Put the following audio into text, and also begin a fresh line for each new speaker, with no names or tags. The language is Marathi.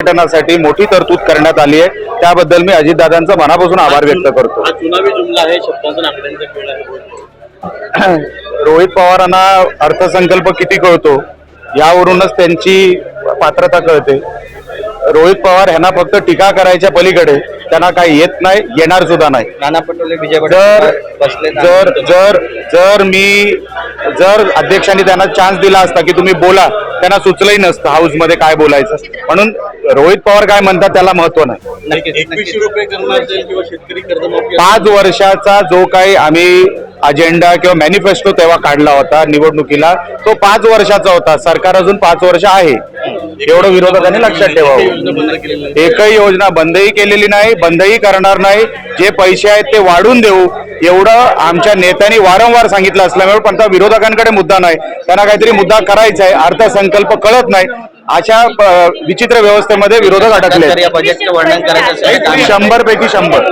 पर्यटनासाठी मोठी तरतूद करण्यात आली आहे. त्याबद्दल मी अजितदादांचा मनापासून आभार व्यक्त करतो.
हा चुनावी जुमला आहे शब्दांचा आकड्यांचा खेळ आहे.
रोहित पवारांना अर्थसंकल्प किती कळतो यावरूनच त्यांची पात्रता कळते. रोहित पवार ह्यांना फक्त टीका करायच्या पलीकडे त्यांना काही येत नाही येणार सुद्धा नाही.
नाना पटोले विजय
जर
बसले
जर जर जर मी जर अध्यक्षांनी त्यांना चान्स दिला असता की तुम्ही बोला त्यांना सुचलंही नसतं हाऊसमध्ये काय बोलायचं. म्हणून रोहित पवार काय म्हणतात त्याला महत्त्व नाही. पाच वर्षाचा जो काही आम्ही अजेंडा किंवा मॅनिफेस्टो तेव्हा काढला होता निवडणुकीला तो पाच वर्षाचा होता. सरकार अजून पाच वर्ष आहे. एवढं विरोधकांनी लक्षात ठेवावं. एकही योजना बंदही केलेली नाही बंदही करणार नाही. जे पैसे आहेत ते वाढून देऊ. एवढं आमच्या नेत्यांनी वारंवार सांगितलं असल्यामुळे पण त्या विरोधकांकडे मुद्दा नाही. त्यांना काहीतरी मुद्दा करायचा आहे अर्थसंकल्प कळत नाही. अशा विचित्र व्यवस्थेमध्ये विरोधक अडकले शंभर पैकी शंभर.